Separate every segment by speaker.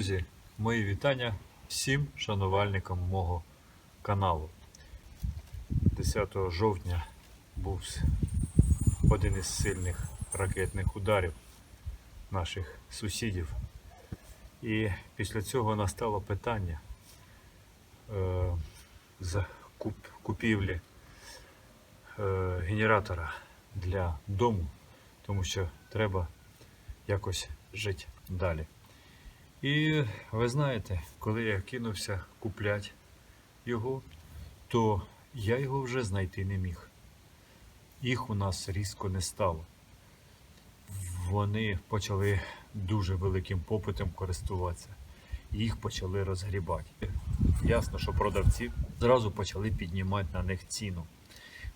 Speaker 1: Друзі, мої вітання всім шанувальникам мого каналу. 10 жовтня був один із сильних ракетних ударів наших сусідів. І після цього настало питання е, за куп, купівлі е, генератора для дому, тому що треба якось жити далі. І ви знаєте, коли я кинувся купляти його, то я його вже знайти не міг. Їх у нас різко не стало. Вони почали дуже великим попитом користуватися. Їх почали розгрібати. Ясно, що продавці зразу почали піднімати на них ціну.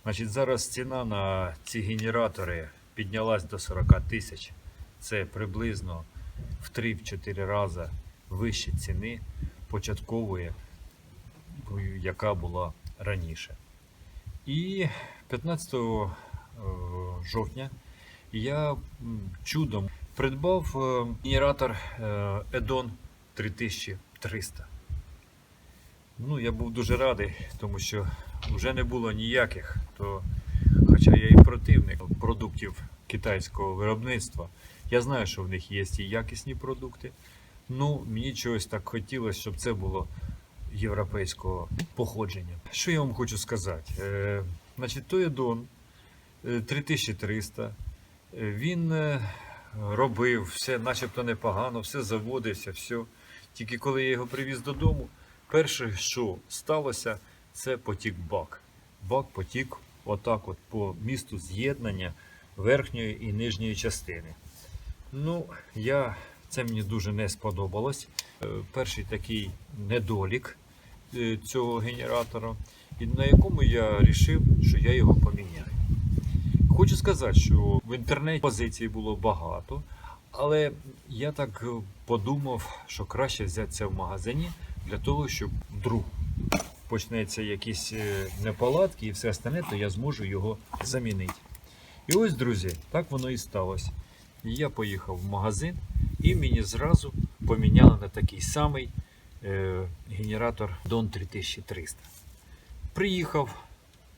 Speaker 1: Значить, зараз ціна на ці генератори піднялась до 40 тисяч. Це приблизно в 3-4 рази вище ціни початкової, яка була раніше. І 15 е, жовтня я чудом придбав е, генератор е, Edon 3300. Ну, я був дуже радий, тому що вже не було ніяких, то, хоча я і противник продуктів китайського виробництва. Я знаю, що в них є і якісні продукти. Ну, мені чогось так хотілося, щоб це було європейського походження. Що я вам хочу сказати? Е, значить, той Edon е, 3300, е, він е, робив все начебто непогано, все заводився, все. Тільки коли я його привіз додому, перше, що сталося, це потік бак. Бак потік отак от по місту з'єднання верхньої і нижньої частини. Ну, я, це мені дуже не сподобалось. Е, Перший такий недолік е, цього генератора, на якому я вирішив, що я його поміняю. Хочу сказати, що в інтернеті позицій було багато, але я так подумав, що краще взяти це в магазині для того, щоб вдруг почнеться якісь е, неполадки і все остальне, то я зможу його замінити. І ось, друзі, так воно і сталося. Я поїхав в магазин і мені зразу поміняли на такий самий е, генератор Don 3300. Приїхав,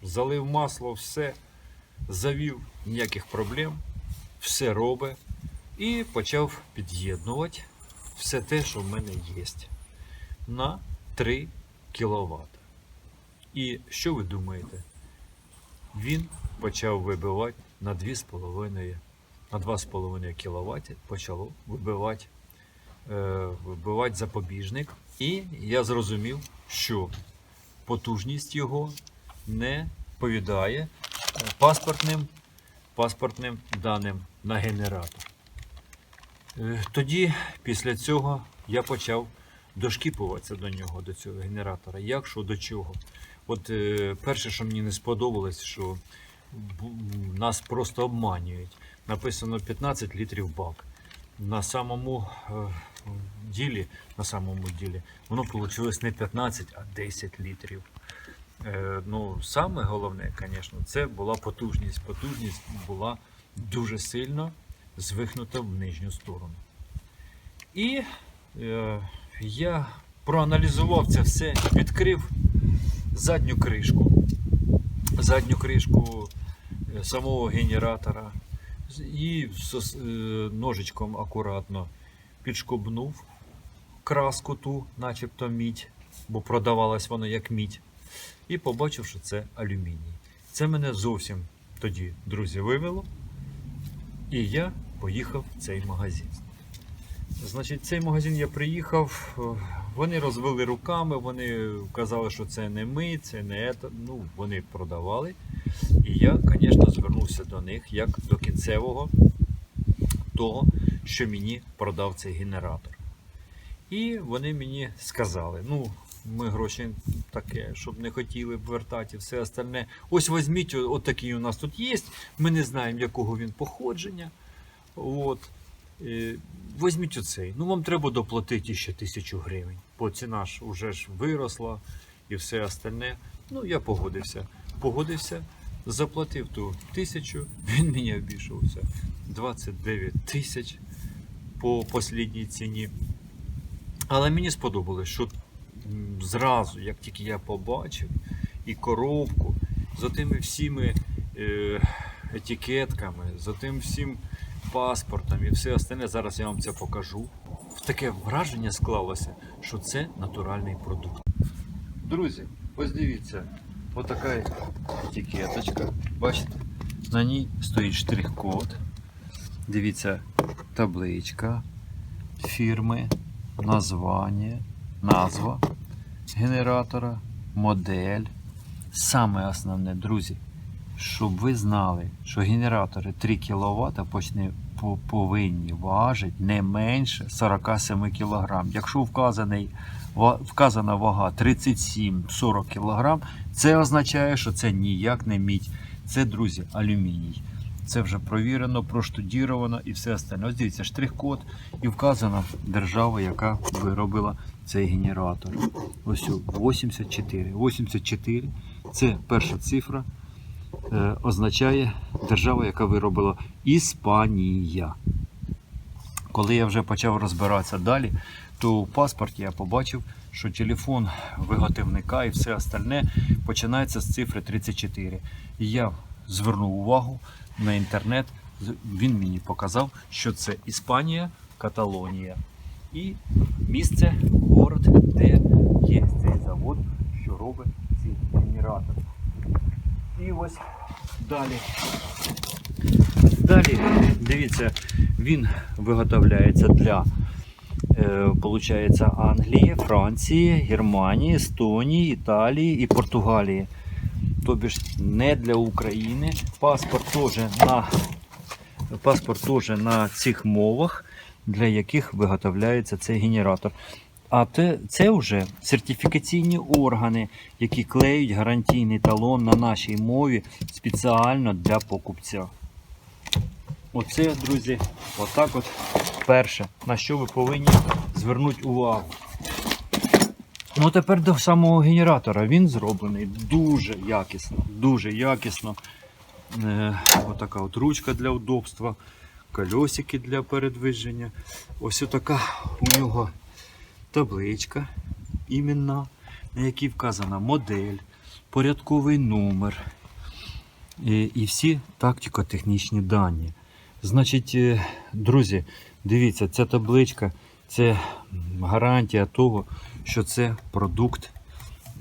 Speaker 1: залив масло, все, завів, ніяких проблем, все робить і почав під'єднувати все те, що в мене є на 3 кВт. І що ви думаєте? Він почав вибивати на 2,5 на 2,5 кВт почало вибивати, е, вибивати запобіжник. І я зрозумів, що потужність його не відповідає е, паспортним, паспортним даним на генератор. Е, Тоді, після цього, я почав дошкіпуватися до нього, до цього генератора. Як що до чого? От е, перше, що мені не сподобалось, що нас просто обманюють. Написано 15 літрів бак. На самому е, ділі, на самому ділі, воно вийшло не 15, а 10 літрів. Е, ну, саме головне, звісно, це була потужність. Потужність була дуже сильно звихнута в нижню сторону. І е, я проаналізував це все, відкрив задню кришку, задню кришку самого генератора і е, ножичком акуратно підшкобнув краску ту, начебто мідь, бо продавалась вона як мідь, і побачив, що це алюміній. Це мене зовсім тоді, друзі, вивело. І я поїхав в цей магазин. Значить, цей магазин я приїхав, е, вони розвели руками, вони казали, що це не ми, це не ето. Ну, вони продавали. І я, звісно, звернувся до них як до кінцевого того, що мені продав цей генератор. І вони мені сказали: ну, ми гроші таке, щоб не хотіли б вертати і все остальне. Ось візьміть, от у нас тут є. Ми не знаємо, якого він походження. От. Візьміть оцей. Ну, вам треба доплатити ще тисячу гривень, бо ціна ж вже ж виросла і все остальне. Ну, я погодився. Погодився, заплатив ту тисячу, він мені обійшовся 29 тисяч по послідній ціні. Але мені сподобалось, що зразу, як тільки я побачив, і коробку за тими всіми е, етикетками, за тим всім паспортом і все остальне, зараз я вам це покажу. Таке враження склалося, що це натуральний продукт. Друзі, ось дивіться, отака етикеточка. Бачите? На ній стоїть штрих-код. Дивіться, табличка фірми, названня, назва генератора, модель. Саме основне, друзі, щоб ви знали, що генератори 3 кВт почне, по- повинні важити не менше 47 кг. Якщо вказаний, вказана вага 37-40 кг, це означає, що це ніяк не мідь. Це, друзі, алюміній. Це вже провірено, проштудіровано і все остальне. Ось дивіться, штрих-код і вказана держава, яка виробила цей генератор. Ось 84. 84 це перша цифра, означає держава, яка виробила Іспанія. Коли я вже почав розбиратися далі, то у паспорті я побачив, що телефон виготовника і все остальне починається з цифри 34. І я звернув увагу на інтернет. Він мені показав, що це Іспанія, Каталонія. І місце, город, де є цей завод, що робить ці генератори. І ось далі. Далі, дивіться, він виготовляється для е, Англії, Франції, Германії, Естонії, Італії і Португалії. Тобі ж не для України. Паспорт теж на, паспорт теж на цих мовах, для яких виготовляється цей генератор. А те, це вже сертифікаційні органи, які клеють гарантійний талон на нашій мові спеціально для покупця. Оце, друзі, отак от перше, на що ви повинні звернути увагу. Ну тепер до самого генератора. Він зроблений дуже якісно, дуже якісно. Е, отака от ручка для удобства, кольосики для передвиження. Ось така у нього табличка іменна, на якій вказана модель, порядковий номер і, і всі тактико-технічні дані. Значить, е, друзі, дивіться, ця табличка це гарантія того, що це продукт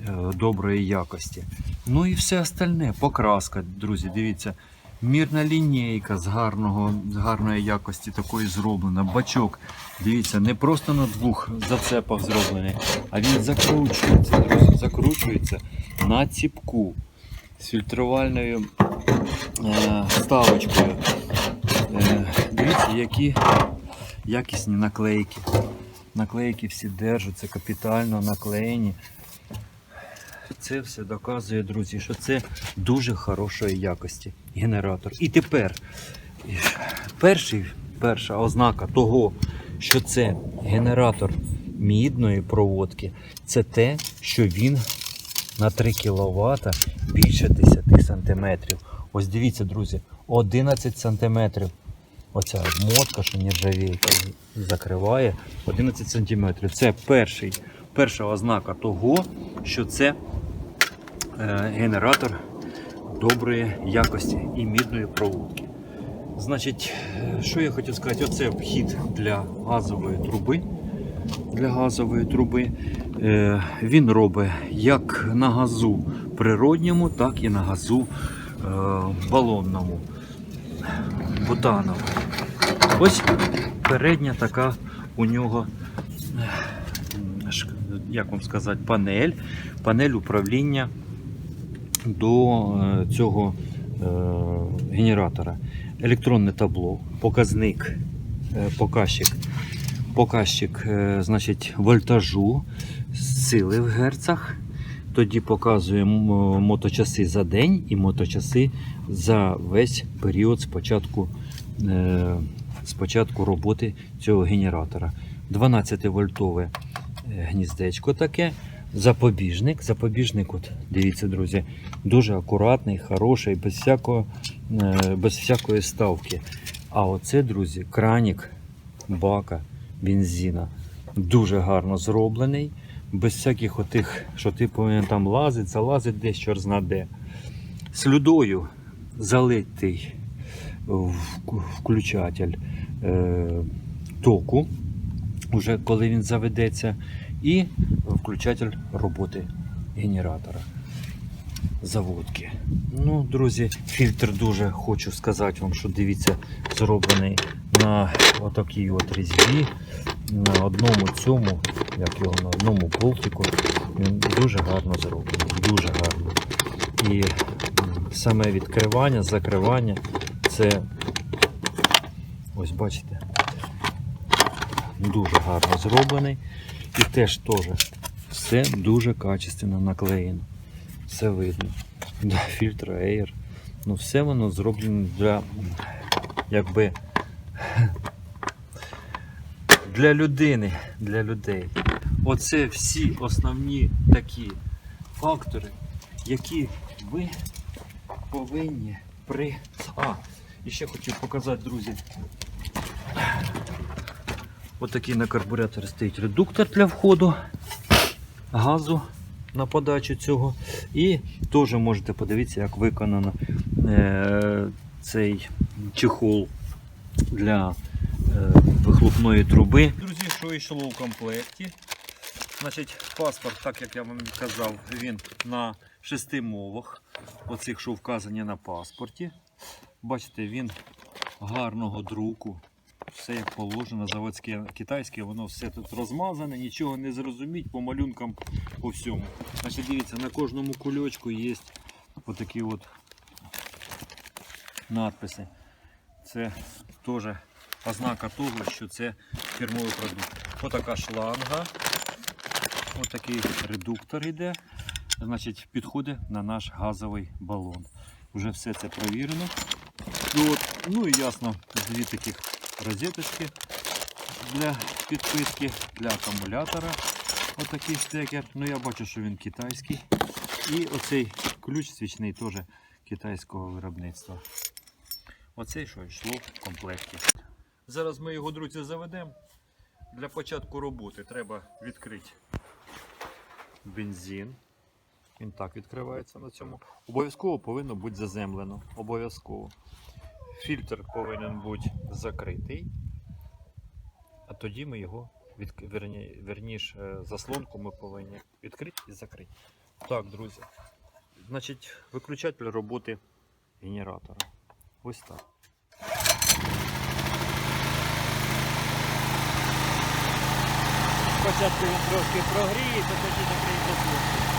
Speaker 1: е, доброї якості. Ну і все остальне, покраска, друзі, дивіться. Мірна лінійка з, гарного, з гарної якості такої зроблена. Бачок, дивіться, не просто на двох зацепах зроблений, а він закручується, закручується на ціпку з фільтрувальною е, ставочкою. Е, дивіться, які якісні наклейки. Наклейки всі держаться, капітально наклеєні. Це все доказує, друзі, що це дуже хорошої якості генератор. І тепер перший, перша ознака того, що це генератор мідної проводки, це те, що він на 3 кВт більше 10 см. Ось дивіться, друзі, 11 см. Оця обмотка, що нержавійка закриває 11 см. Це перший, перша ознака того, що це е, генератор доброї якості і мідної проводки. Значить, е, що я хотів сказати, оце вхід для газової труби. Для газової труби. Е, Він робить як на газу природньому, так і на газу балонному, бутановому. Ось передня така у нього, як вам сказати, панель, панель управління до е, цього е, генератора. Електронне табло, показник, е, показчик, показчик значить, вольтажу, сили в герцах. Тоді показує м- моточаси за день і моточаси за весь період спочатку, спочатку роботи цього генератора. 12 вольтове гніздечко таке. Запобіжник. Запобіжник, от, дивіться, друзі, дуже акуратний, хороший, без, всякого, е, без всякої ставки. А оце, друзі, кранік бака бензина. Дуже гарно зроблений, без всяких отих, що ти повинен там лазити, залазити десь чорт зна де. Слюдою залитий включатель е, току, уже коли він заведеться, і включатель роботи генератора заводки. Ну, друзі, фільтр дуже хочу сказати вам, що дивіться, зроблений на отакій от різьбі, на одному цьому, як його на одному болтику. Він дуже гарно зроблений, дуже гарно. І саме відкривання, закривання це ось бачите, дуже гарно зроблений. І теж теж все дуже качественно наклеєно. Все видно. Да, фільтр Air. Ну все воно зроблено для якби для людини, для людей. Оце всі основні такі фактори, які ви повинні при. А, і ще хочу показати, друзі. Отакий на карбураторі стоїть редуктор для входу газу на подачу цього. І теж можете подивитися, як виконано е, цей чехол для е, вихлопної труби. Друзі, що йшло у комплекті? Значить, паспорт, так як я вам казав, він на шести мовах. Оцих, що вказані на паспорті. Бачите, він гарного друку. Все як положено, заводське китайське, воно все тут розмазане, нічого не зрозуміть по малюнкам по всьому. Значить, дивіться, на кожному кульочку є отакі от надписи. Це теж ознака того, що це фірмовий продукт. Отака шланга, отакий редуктор йде. Значить, підходить на наш газовий балон. Уже все це провірено. І от, ну і ясно, дві таких розеточки для підписки, для акумулятора. Отакий стекер. Ну я бачу, що він китайський. І оцей ключ свічний теж китайського виробництва. Оцей, що йшло в комплекті. Зараз ми його, друзі, заведемо. Для початку роботи треба відкрити бензин. Він так відкривається на цьому. Обов'язково повинно бути заземлено. Обов'язково. Фільтр повинен бути закритий. А тоді ми його від... верні... верніш, е, заслонку ми повинні відкрити і закрити. Так, друзі. Значить, виключатель роботи генератора. Ось так. Спочатку він трошки прогріється, тоді закриє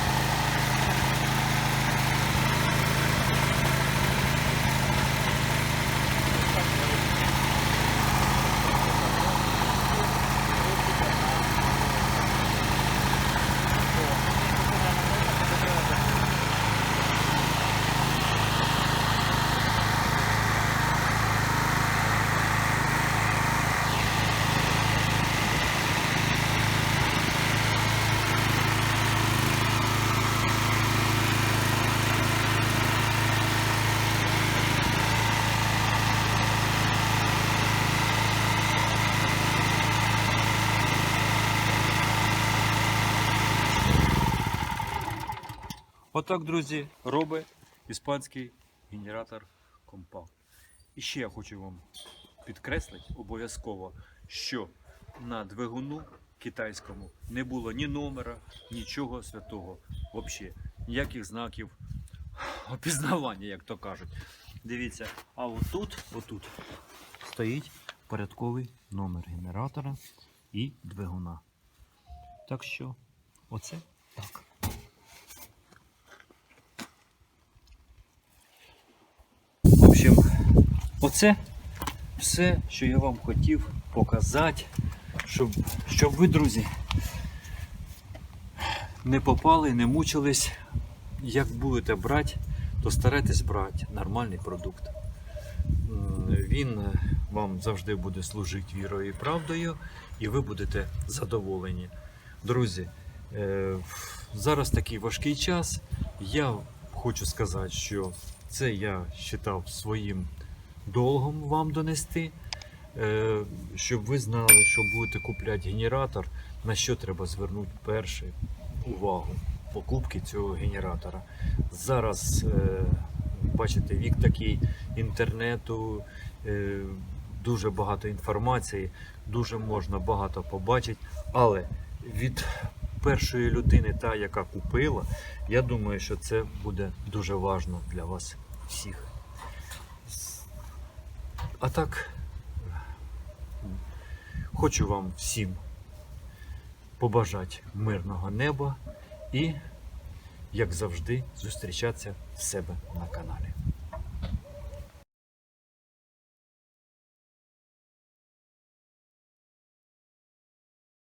Speaker 1: Отак, друзі, робить іспанський генератор компакт. І ще я хочу вам підкреслити обов'язково, що на двигуну китайському не було ні номера, нічого святого. Взагалі, ніяких знаків опізнавання, як то кажуть. Дивіться, а отут, отут стоїть порядковий номер генератора і двигуна. Так що, оце так. В общем, оце все, що я вам хотів показати, щоб, щоб ви, друзі, не попали, не мучились. Як будете брати, то старайтесь брати нормальний продукт. Він е, вам завжди буде служити вірою і правдою, і ви будете задоволені. Друзі, е, зараз такий важкий час. Я хочу сказати, що це я вважав своїм долгом вам донести. Е, Щоб ви знали, що будете купляти генератор, на що треба звернути перше увагу покупки цього генератора. Зараз е, бачите, вік такий інтернету, е, дуже багато інформації, дуже можна багато побачити, але від першої людини, та, яка купила, я думаю, що це буде дуже важно для вас всіх. А так, хочу вам всім побажати мирного неба і, як завжди, зустрічатися в себе на каналі.